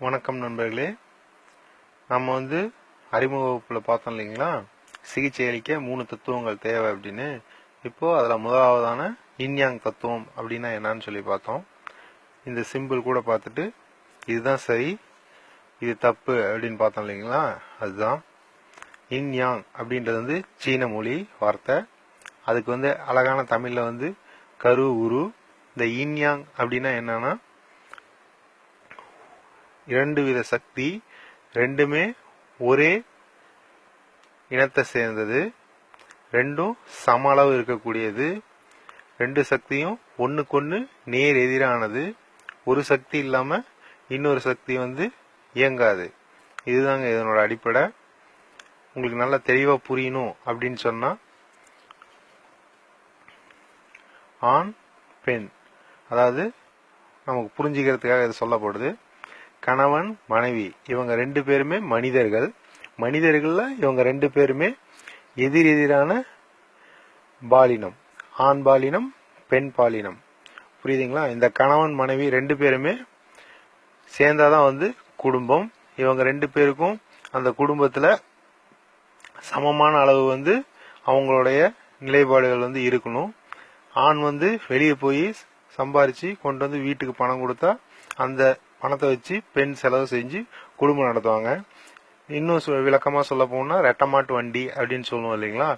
வணக்கம் நண்பர்களே. நம்ம வந்து அறிமுக வகுப்பில் பார்த்தோம் இல்லைங்களா? சிகிச்சை அளிக்க மூணு தத்துவங்கள் தேவை அப்படின்னு. இப்போ அதில் முதலாவதான இன்யாங் தத்துவம் அப்படின்னா என்னன்னு சொல்லி பார்த்தோம். இந்த சிம்பிள் கூட பார்த்துட்டு இதுதான் சரி இது தப்பு அப்படின்னு பார்த்தோம் இல்லைங்களா? அதுதான் இன்யாங் அப்படின்றது வந்து சீன மொழி வார்த்தை. அதுக்கு வந்து அழகான தமிழில் வந்து கரு உரு. இந்த இன்யாங் அப்படின்னா என்னன்னா இரண்டு வித சக்தி ரெண்டுமே ஒரே இனத்தை சேர்ந்தது. ரெண்டும் சம அளவு இருக்கக்கூடியது. ரெண்டு சக்தியும் ஒன்றுக்கொன்று நேர் எதிரானது. ஒரு சக்தி இல்லாமல் இன்னொரு சக்தி வந்து இயங்காது. இதுதாங்க இதனோட அடிப்படை. உங்களுக்கு நல்லா தெளிவாக புரியணும் அப்படின்னு சொன்னால் ஆண் பெண். அதாவது நமக்கு புரிஞ்சுக்கிறதுக்காக இது சொல்லப்படுது. கணவன் மனைவி இவங்க ரெண்டு பேருமே மனிதர்கள். மனிதர்களில் இவங்க ரெண்டு பேருமே எதிர் எதிரான பாலினம். ஆண் பாலினம் பெண் பாலினம். புரியுதுங்களா? இந்த கணவன் மனைவி ரெண்டு பேருமே சேர்ந்தாதான் வந்து குடும்பம். இவங்க ரெண்டு பேருக்கும் அந்த குடும்பத்தில் சமமான அளவு வந்து அவங்களுடைய நிலைப்பாடுகள் வந்து இருக்கணும். ஆண் வந்து வெளியே போய் சம்பாரிச்சு கொண்டு வந்து வீட்டுக்கு பணம் கொடுத்தா அந்த பணத்தை வச்சு பெண் செலவு செஞ்சு குடும்பம் நடத்துவாங்க. இன்னும் விளக்கமாக சொல்ல போனால் ரெட்டமாட்டு வண்டி அப்படின்னு சொல்லுவோம் இல்லைங்களா?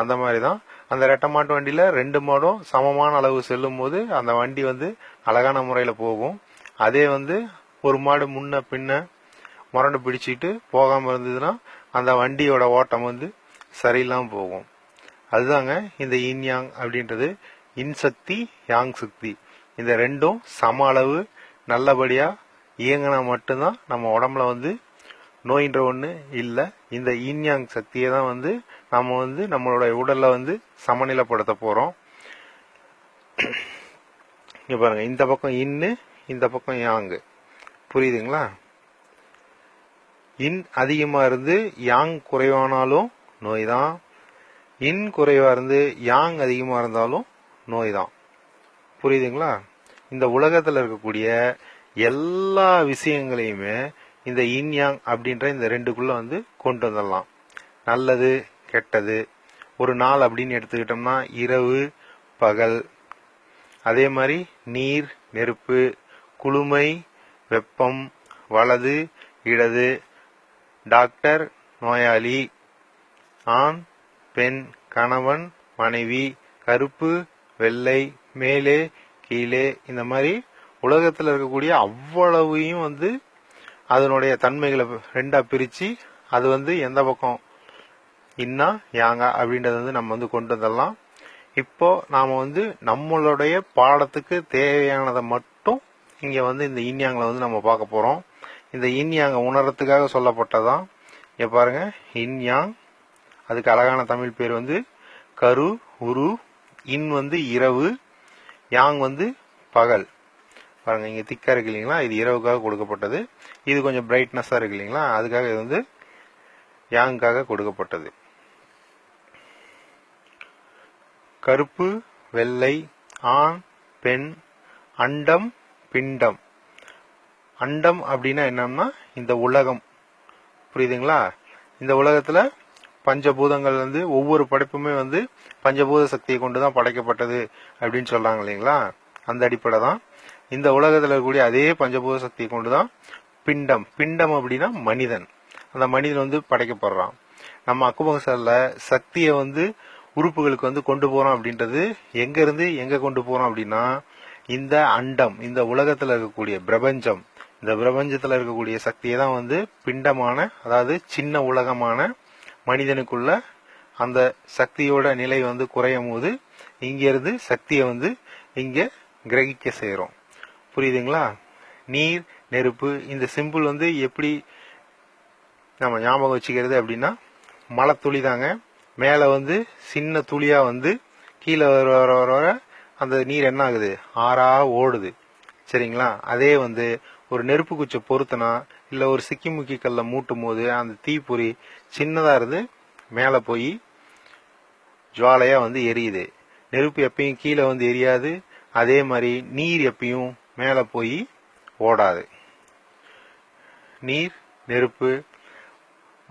அந்த மாதிரி தான் அந்த ரெட்டமாட்டு வண்டியில் ரெண்டு மாடும் சமமான அளவு செல்லும் போது அந்த வண்டி வந்து அழகான முறையில் போகும். அதே வந்து ஒரு மாடு முன்ன பின்ன முரண்டு பிடிச்சிட்டு போகாமல் இருந்ததுன்னா அந்த வண்டியோட ஓட்டம் வந்து சரியில்லாம போகும். அதுதாங்க இந்த இன் யாங் அப்படின்றது. இன்சக்தி யாங் சக்தி. இந்த ரெண்டும் சம அளவு நல்லபடியாக இயங்கினா மட்டும்தான் நம்ம உடம்புல வந்து நோயின்ற ஒன்று இல்லை. இந்த இன் யாங் சக்தியை தான் வந்து நம்ம வந்து நம்மளோட உடலில் வந்து சமநிலைப்படுத்த போகிறோம் இங்கே பாருங்கள் இந்த பக்கம் இன்னு இந்த பக்கம் யாங்கு புரியுதுங்களா? இன் அதிகமாக இருந்து யாங் குறைவானாலும் நோய் தான் இன் குறைவாக இருந்து யாங் அதிகமாக இருந்தாலும் நோய் தான் புரியுதுங்களா? இந்த உலகத்தில் இருக்கக்கூடிய எல்லா விஷயங்களையுமே இந்த இன்யாங் அப்படின்ற இந்த ரெண்டுக்குள்ள வந்து கொண்டு வந்துடலாம். நல்லது கெட்டது. ஒரு நாள் அப்படின்னு எடுத்துக்கிட்டோம்னா இரவு பகல். அதே மாதிரி நீர் நெருப்பு குளுமை வெப்பம் வலது இடது. டாக்டர் நோயாளி. ஆண் பெண் கணவன் மனைவி. கருப்பு வெள்ளை மேலே கீழே. இந்த மாதிரி உலகத்தில் இருக்கக்கூடிய அவ்வளவையும் வந்து அதனுடைய தன்மைகளை ரெண்டா பிரித்து அது வந்து எந்த பக்கம் இன்னா யாங்க அப்படின்றத வந்து நம்ம வந்து கொண்டு வந்துடலாம் இப்போ நாம் வந்து நம்மளுடைய பாடத்துக்கு தேவையானதை மட்டும் இங்கே வந்து இந்த இன்யாங்களை வந்து நம்ம பார்க்க போகிறோம் இந்த இன்யாங்க உணரத்துக்காக சொல்லப்பட்டதான். இங்கே பாருங்க இன்யாங் அதுக்கு அழகான தமிழ் பேர் வந்து கரு உரு இன் வந்து இரவு யாங் வந்து பகல். பாருங்க இங்கே திக்காக இருக்கு இல்லைங்களா? இது இரவுக்காக கொடுக்கப்பட்டது. இது கொஞ்சம் பிரைட்னஸாக இருக்கு இல்லைங்களா? அதுக்காக இது வந்து யாங்காக கொடுக்கப்பட்டது. கருப்பு வெள்ளை ஆண் பெண் அண்டம் பிண்டம். அண்டம் அப்படின்னா என்னன்னா இந்த உலகம். புரியுதுங்களா? இந்த உலகத்துல பஞ்சபூதங்கள் வந்து ஒவ்வொரு படைப்புமே வந்து பஞ்சபூத சக்தியை கொண்டு தான் படைக்கப்பட்டது அப்படின்னு சொல்றாங்க இல்லைங்களா? அந்த அடிப்படை தான் இந்த உலகத்தில் இருக்கக்கூடிய அதே பஞ்சபூத சக்தியை கொண்டு தான் பிண்டம். பிண்டம் அப்படின்னா மனிதன். அந்த மனிதன் வந்து படைக்கப்படுறான். நம்ம அக்குபங்கசர்ல சக்தியை வந்து உறுப்புகளுக்கு வந்து கொண்டு போறோம் அப்படின்றது எங்க இருந்து எங்க கொண்டு போறோம் அப்படின்னா இந்த அண்டம் இந்த உலகத்துல இருக்கக்கூடிய பிரபஞ்சம். இந்த பிரபஞ்சத்துல இருக்கக்கூடிய சக்தியை தான் வந்து பிண்டமான அதாவது சின்ன உலகமான மனிதனுக்குள்ள அந்த சக்தியோட நிலை வந்து குறையும் போது இங்கேருந்து சக்தியை வந்து இங்க கிரகிக்க செய்கிறோம் புரியுதுங்களா? நீர் நெருப்பு இந்த சிம்பிள் வந்து எப்படி நம்ம ஞாபகம் வச்சுக்கிறது அப்படின்னா மழை துளி தாங்க. மேலே வந்து சின்ன துளியாக வந்து கீழே வர வர வர வர அந்த நீர் என்ன ஆகுது? ஆறா ஓடுது. சரிங்களா? அதே வந்து ஒரு நெருப்பு குச்சை பொருத்தினா இல்லை ஒரு சிக்கி முக்கி கல்ல மூட்டும் போது அந்த தீப்பொறி சின்னதாக இருந்து மேலே போய் ஜுவாலையாக வந்து எரியுது. நெருப்பு எப்பயும் கீழே வந்து எரியாது. அதே மாதிரி நீர் எப்பயும் மேலே போய் ஓடாது. நீர் நெருப்பு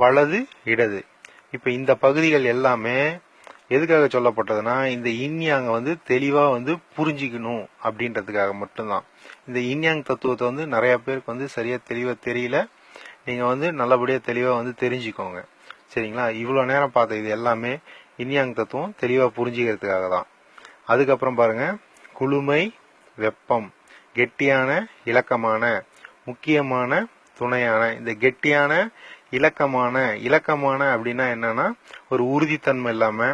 வலது இடது. இப்போ இந்த பகுதிகள் எல்லாமே எதுக்காக சொல்லப்பட்டதுன்னா இந்த இன்யாங்கை வந்து தெளிவாக வந்து புரிஞ்சிக்கணும் அப்படின்றதுக்காக மட்டும்தான். இந்த இன்யாங் தத்துவத்தை வந்து நிறைய பேருக்கு வந்து சரியாக தெளிவாக தெரியல. நீங்கள் வந்து நல்லபடியாக தெளிவாக வந்து தெரிஞ்சுக்கோங்க. சரிங்களா? இவ்வளோ நேரம் பார்த்த இது எல்லாமே இன்யாங் தத்துவம் தெளிவாக புரிஞ்சுக்கிறதுக்காக தான். அதுக்கப்புறம் பாருங்கள் குளுமை வெப்பம். கெட்டியான இலக்கமான முக்கியமான துணையான. இந்த கெட்டியான இலக்கமான இலக்கமான அப்படின்னா என்னன்னா ஒரு உறுதித்தன்மை இல்லாம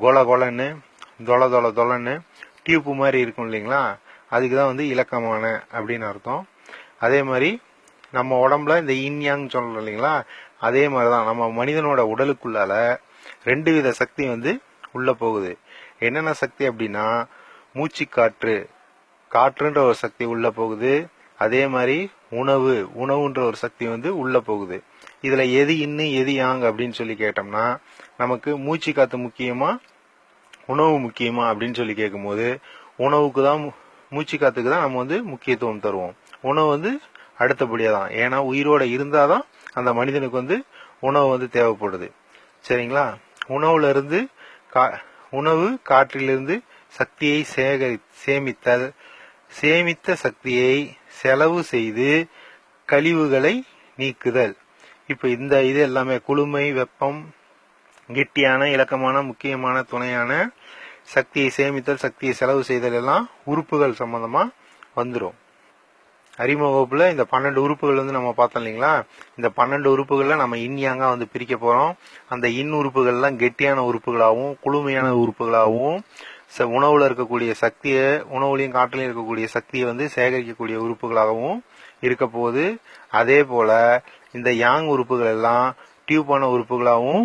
கொல கொலன்னு தொல தொல தொலன்னு டியூப் மாதிரி இருக்கும் இல்லைங்களா? அதுக்கு தான் வந்து இலக்கமான அப்படின்னு அர்த்தம். அதே மாதிரி நம்ம உடம்புல இந்த இன்யாங் சொல்றோம் இல்லைங்களா? அதே மாதிரிதான் நம்ம மனிதனோட உடலுக்குள்ளால ரெண்டு வித சக்தி வந்து உள்ள போகுது. என்னென்ன சக்தி அப்படின்னா மூச்சு காற்று காற்றுன்ற ஒரு சக்தி உள்ள போகுது. அதே மாதிரி உணவு உணவுன்ற ஒரு சக்தி வந்து உள்ள போகுது. இதுல எது இன்னும் எது யாங் அப்படின்னு சொல்லி கேட்டோம்னா நமக்கு மூச்சு காத்து முக்கியமா உணவு முக்கியமா அப்படின்னு சொல்லி கேட்கும்போது உணவுக்கு தான் மூச்சு காத்துக்கு தான் நம்ம வந்து முக்கியத்துவம் தருவோம். உணவு வந்து அடுத்தபடியா தான் ஏன்னா உயிரோட இருந்தாதான் அந்த மனிதனுக்கு வந்து உணவு வந்து தேவைப்படுது. சரிங்களா? உணவுல இருந்து கா- உணவு காற்றிலிருந்து சக்தியை சேகரி சேமித்தல் சேமித்த சக்தியை செலவு செய்து கழிவுகளை நீக்குதல். இப்ப இந்த இது எல்லாமே குளுமை வெப்பம் கெட்டியான இலக்கமான முக்கியமான துணையான சக்தியை சேமித்தல் சக்தியை செலவு செய்தல் எல்லாம் உறுப்புகள் சம்பந்தமா வந்துடும் அறிமுக வகுப்புல இந்த பன்னெண்டு உறுப்புகள் வந்து நம்ம பார்த்தோம் இல்லைங்களா? இந்த பன்னெண்டு உறுப்புகள்ல நம்ம இன்யாங்காக வந்து பிரிக்க போறோம். அந்த இன் உறுப்புகள்லாம் கெட்டியான உறுப்புகளாகவும் குளுமையான உறுப்புகளாகவும் உணவுல இருக்கக்கூடிய சக்தியை உணவுலையும் காற்றுலையும் இருக்கக்கூடிய சக்தியை வந்து சேகரிக்கக்கூடிய உறுப்புகளாகவும் இருக்க போது அதே போல இந்த யாங் உறுப்புகள் எல்லாம் டியூப்பான உறுப்புகளாகவும்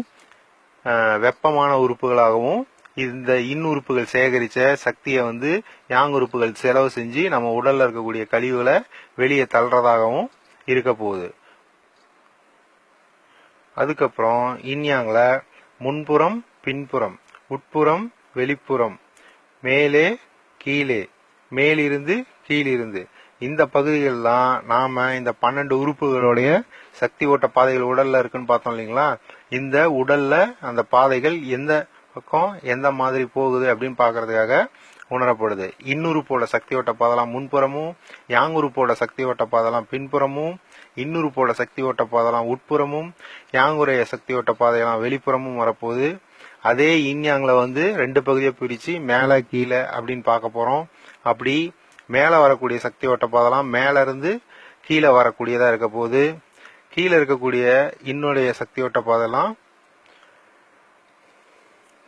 வெப்பமான உறுப்புகளாகவும் இந்த இன் உறுப்புகள் சேகரிச்ச சக்தியை வந்து யாங் உறுப்புகள் செலவு செஞ்சு நம்ம உடல்ல இருக்கக்கூடிய கழிவுகளை வெளியே தள்ளுறதாகவும் இருக்க போகுது. அதுக்கப்புறம் இன்யாங்ல முன்புறம் பின்புறம் உட்புறம் வெளிப்புறம் மேலே கீழே. மேலிருந்து கீழிருந்து. இந்த பகுதிகள் தான் நாம இந்த பன்னெண்டு உறுப்புகளுடைய சக்தி ஓட்ட பாதைகள் உடல்ல இருக்குன்னு பார்த்தோம் இல்லைங்களா? இந்த உடல்ல அந்த பாதைகள் எந்த பக்கம் எந்த மாதிரி போகுது அப்படின்னு பாக்குறதுக்காக உணரப்படுது. இன்னுறுப்போட சக்தி ஓட்ட பாதலாம் முன்புறமும் யாங் உறுப்போட சக்தி ஓட்ட பாதலாம் பின்புறமும் இன்னுறுப்போட சக்தி ஓட்ட பாதலாம் உட்புறமும் யாங்குரைய சக்தி ஓட்ட பாதையெல்லாம் வெளிப்புறமும் வரப்போகுது. அதே இன்யாங்ல வந்து ரெண்டு பகுதியை பிரிச்சு மேல கீழே அப்படின்னு பார்க்க போறோம். அப்படி மேல வரக்கூடிய சக்தி ஓட்ட பாதலாம் மேல இருந்து கீழே வரக்கூடியதா இருக்க போகுது. கீழே இருக்கக்கூடிய இன்னுடைய சக்தி ஓட்ட பாதலாம்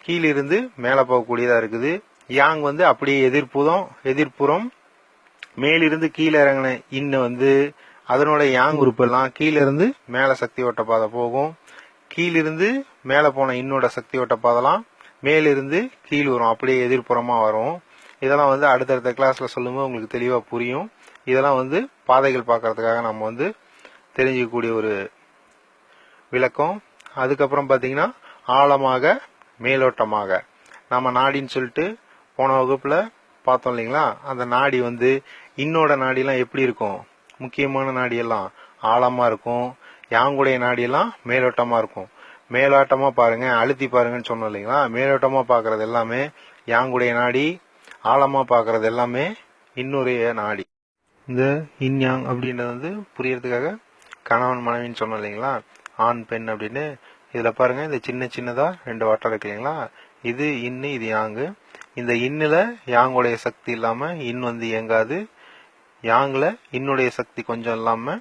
கீழிருந்து மேல போகக்கூடியதா இருக்குது. யாங் வந்து அப்படியே எதிர்ப்புதம் எதிர்ப்புறம் மேலிருந்து கீழே இறங்கின இன்னு வந்து அதனோட யாங் உறுப்பு எல்லாம் கீழிருந்து மேல சக்தி ஓட்ட பாதை போகும். கீழிருந்து மேலே போன இன்னோட சக்தி ஓட்ட பாதெல்லாம் மேலிருந்து கீழ் வரும். அப்படியே எதிர்ப்புறமாக வரும். இதெல்லாம் வந்து அடுத்தடுத்த கிளாஸில் சொல்லும்போது உங்களுக்கு தெளிவாக புரியும். இதெல்லாம் வந்து பாதைகள் பார்க்கறதுக்காக நம்ம வந்து தெரிஞ்சுக்கக்கூடிய ஒரு விளக்கம். அதுக்கப்புறம் பார்த்தீங்கன்னா ஆழமாக மேலோட்டமாக. நம்ம நாடின்னு சொல்லிட்டு போன வகுப்பில் பார்த்தோம் இல்லைங்களா? அந்த நாடி வந்து இன்னோட நாடியெல்லாம் எப்படி இருக்கும்? முக்கியமான நாடியெல்லாம் ஆழமாக இருக்கும். யாங்குடைய நாடியெல்லாம் மேலோட்டமா இருக்கும். மேலோட்டமா பாருங்க அழுத்தி பாருங்கன்னு சொன்னோம் இல்லைங்களா? மேலோட்டமா பாக்குறது எல்லாமே யாங்குடைய நாடி ஆழமா பாக்குறது எல்லாமே இன்னொரு நாடி. இந்த இன்யாங் அப்படின்றது வந்து புரியறதுக்காக கணவன் மனைவின்னு சொன்னோம் இல்லைங்களா? ஆண் பெண் அப்படின்னு. இதுல பாருங்க இந்த சின்ன சின்னதா ரெண்டு வட்டம் இருக்கு இல்லைங்களா? இது இன்னு இது யாங்கு இந்த இன்னுல யாங்குடைய சக்தி இல்லாம இன் வந்து இயங்காது. யாங்ல இன்னுடைய சக்தி கொஞ்சம் இல்லாம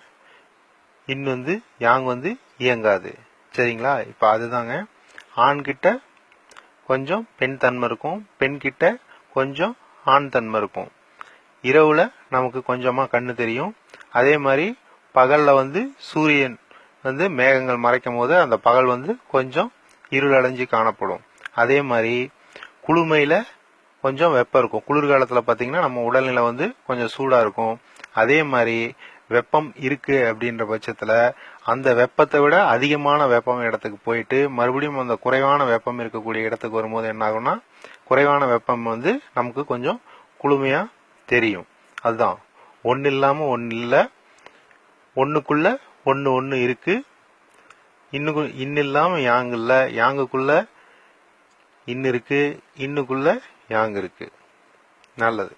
இன் வந்து யாங் வந்து இயங்காது. சரிங்களா? இப்போ அதுதாங்க. ஆண்கிட்ட கொஞ்சம் பெண் தன்மை இருக்கும். பெண்கிட்ட கொஞ்சம் ஆண் தன்மை இருக்கும். இரவில் நமக்கு கொஞ்சமாக கண்ணு தெரியும். அதே மாதிரி பகலில் வந்து சூரியன் வந்து மேகங்கள் மறைக்கும் போது அந்த பகல் வந்து கொஞ்சம் இருளடைஞ்சு காணப்படும். அதே மாதிரி குளுமையில் கொஞ்சம் வெப்பம் இருக்கும். குளிர்காலத்தில் பார்த்தீங்கன்னா நம்ம உடல்நிலை வந்து கொஞ்சம் சூடாக இருக்கும். அதே மாதிரி வெப்பம் இருக்கு அப்படின்ற பட்சத்துல அந்த வெப்பத்தை விட அதிகமான வெப்பம் இடத்துக்கு போயிட்டு மறுபடியும் அந்த குறைவான வெப்பம் இருக்கக்கூடிய இடத்துக்கு வரும்போது என்ன ஆகும்னா குறைவான வெப்பம் வந்து நமக்கு கொஞ்சம் குளுமையா தெரியும். அதுதான். ஒன்னு இல்லாம ஒன்னு இல்ல. ஒண்ணுக்குள்ள ஒன்று ஒன்று இருக்கு. இன்னுக்கு இன்னு இல்லாமல் யாங் இல்லை. யாங்குக்குள்ள இன்னு இருக்கு. இன்னுக்குள்ள யாங் இருக்கு. நல்லது.